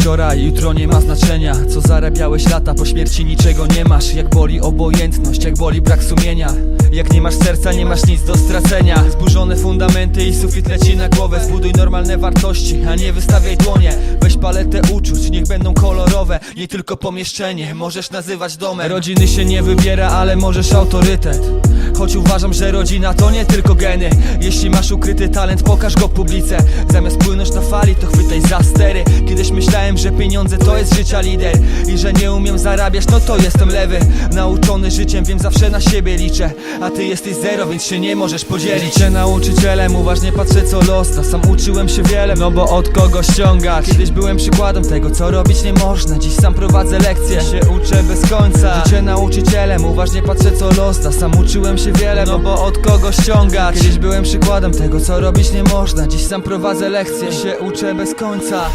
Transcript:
wczoraj, jutro nie ma znaczenia Co zarabiałeś lata, po śmierci niczego nie masz. Jak boli obojętność, jak boli brak sumienia. Jak nie masz serca, nie masz nic do stracenia. Zburzone fundamenty i sufit leci na głowę. Zbuduj normalne wartości, a nie wystawiaj dłonie. Weź paletę uczuć, niech będą kolorowe. Nie tylko pomieszczenie, możesz nazywać domem. Rodziny się nie wybiera, ale możesz autorytet. Choć uważam, że rodzina to nie tylko geny. Jeśli masz ukryty talent, pokaż go publice. Zamiast płynąć na fali, to chwytaj za pieniądze to jest życia lider. I że nie umiem zarabiać, no to jestem lewy. Nauczony życiem, wiem zawsze na siebie liczę. A ty jesteś zero, więc się nie możesz podzielić. Cię nauczycielem, uważnie patrzę co los da Sam uczyłem się wiele, no bo od kogo ściągać? Kiedyś byłem przykładem tego, co robić nie można. Dziś sam prowadzę lekcje, się uczę bez końca. Życie nauczycielem, uważnie patrzę co los da Sam uczyłem się wiele, no bo od kogo ściągać? Kiedyś byłem przykładem tego, co robić nie można. Dziś sam prowadzę lekcje, się uczę bez końca